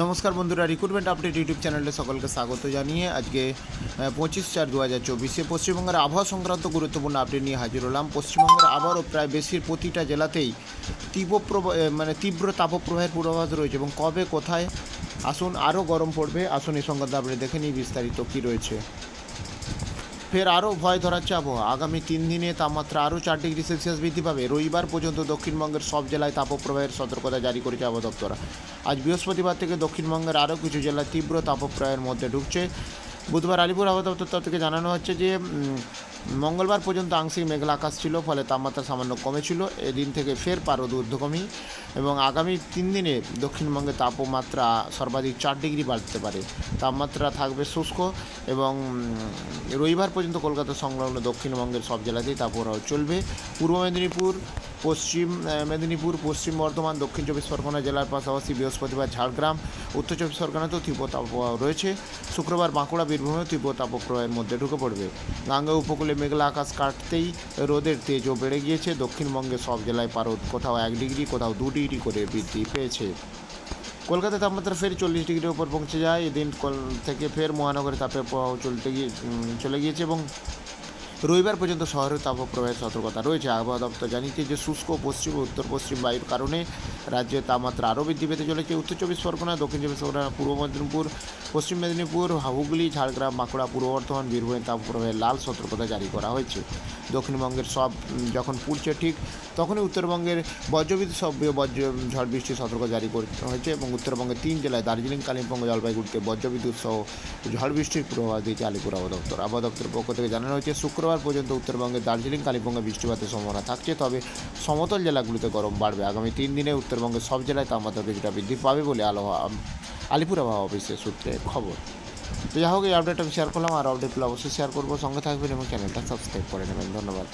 নমস্কার বন্ধুরা recruitment update YouTube চ্যানেলে সকলকে স্বাগত জানিয়ে আজকে পঁচিশ চার দু হাজার চব্বিশে পশ্চিমবঙ্গের আবহাওয়া সংক্রান্ত গুরুত্বপূর্ণ আপডেট নিয়ে হাজির হলাম। পশ্চিমবঙ্গের আবারও প্রায় বেশির প্রতিটা জেলাতেই তীব্রপ্রব মানে তীব্র তাপপ্রবাহের পূর্বাভাস রয়েছে এবং কবে, কোথায়, আসুন আরও গরম পড়বে। আসুন এই সংক্রান্ত আপনি দেখে নিই, বিস্তারিত কী রয়েছে। ফের আরও ভয় ধরাচ্ছে আবহাওয়া আগামী তিন দিনে তাপমাত্রা আরও চার ডিগ্রি সেলসিয়াস বৃদ্ধি পাবে। রবিবার পর্যন্ত দক্ষিণবঙ্গের সব জেলায় তাপপ্রবাহের সতর্কতা জারি করেছে আবহাওয়া দপ্তর। আজ বৃহস্পতিবার থেকে দক্ষিণবঙ্গের আরও কিছু জেলা তীব্র তাপপ্রবাহের মধ্যে ঢুকছে। বুধবার আলিপুর আবহাওয়া দপ্তর থেকে জানানো হচ্ছে যে মঙ্গলবার পর্যন্ত আংশিক মেঘলা আকাশ ছিল, ফলে তাপমাত্রা সামান্য কমেছিল। এদিন থেকে ফের পারদ ঊর্ধ্বগমী এবং আগামী তিন দিনে দক্ষিণবঙ্গে তাপমাত্রা সর্বাধিক চার ডিগ্রি বাড়তে পারে। তাপমাত্রা থাকবে শুষ্ক এবং রবিবার পর্যন্ত কলকাতা সংলগ্ন দক্ষিণবঙ্গের সব জেলাতেই তাপপ্রবাহ চলবে। পূর্ব মেদিনীপুর পশ্চিম মেদিনীপুর, পশ্চিম বর্ধমান, দক্ষিণ চব্বিশ পরগনা জেলার পাশাপাশি বৃহস্পতিবার ঝাড়গ্রাম, উত্তর চব্বিশ পরগনাতেও তীব্র তাপপ্রবাহ রয়েছে। শুক্রবার বাঁকুড়া, বীরভূমেও তীব্র তাপপ্রবাহের মধ্যে ঢুকে পড়বে। গাঙ্গা উপকূলে মেঘলা আকাশ কাটতেই রোদের তেজও বেড়ে গিয়েছে। দক্ষিণবঙ্গে সব জেলায় পারদ কোথাও এক ডিগ্রি, কোথাও দু ডিগ্রি করে বৃদ্ধি পেয়েছে। কলকাতায় তাপমাত্রা ফের চল্লিশ ডিগ্রির উপর পৌঁছে যায়। এদিন থেকে ফের মহানগরে তাপের প্রবাহ চলতে গিয়ে চলে গিয়েছে এবং রবিবার পর্যন্ত শহরের তাপপ্রবাহের সতর্কতা রয়েছে। আবহাওয়া দপ্তর জানিয়েছে যে, শুষ্ক, পশ্চিম ও উত্তর পশ্চিম বায়ুর কারণে রাজ্যে তাপমাত্রা আরও বৃদ্ধি পেতে চলেছে। উত্তর চব্বিশ পরগনা, দক্ষিণ চব্বিশ পরগনা, পূর্ব মেদিনীপুর, পশ্চিম মেদিনীপুর, হুগলি, ঝাড়গ্রাম, বাঁকুড়া, পূর্ব বর্ধমান, বীরভূমের তাপপ্রবাহের লাল সতর্কতা জারি করা হয়েছে। দক্ষিণবঙ্গের সব, যখন পুড়ছে ঠিক, তখনই উত্তরবঙ্গের বজ্রবিদ্যুৎ সব বজ্র, ঝড় বৃষ্টির সতর্ক জারি করতে হয়েছে এবং উত্তরবঙ্গের তিন জেলায় দার্জিলিং, কালিম্পং, জলপাইগুড়িতে বজ্রবিদ্যুৎ সহ ঝড় বৃষ্টির পূর্বাভাস দিয়েছে আলিপুর আবহাওয়া দপ্তর। আবহাওয়া দপ্তরের পক্ষ থেকে জানানো হয়েছে, শুক্রবার পর্যন্ত উত্তরবঙ্গে দার্জিলিং, কালিম্পংয়ে বৃষ্টিপাতের সম্ভাবনা থাকছে। তবে সমতল জেলাগুলিতে গরম বাড়বে। আগামী তিন দিনে উত্তরবঙ্গে সব জেলায় তাপমাত্রা কিছুটা বৃদ্ধি পাবে বলে আবহাওয়া আলিপুর আবহাওয়া অফিসের সূত্রে খবর। তো যা হোক, এই আপডেট আমি শেয়ার করলাম। আর আপডেটগুলো অবশ্যই শেয়ার করব। সঙ্গে থাকবেন এবং চ্যানেলটা সাবস্ক্রাইব করে নেবেন। ধন্যবাদ।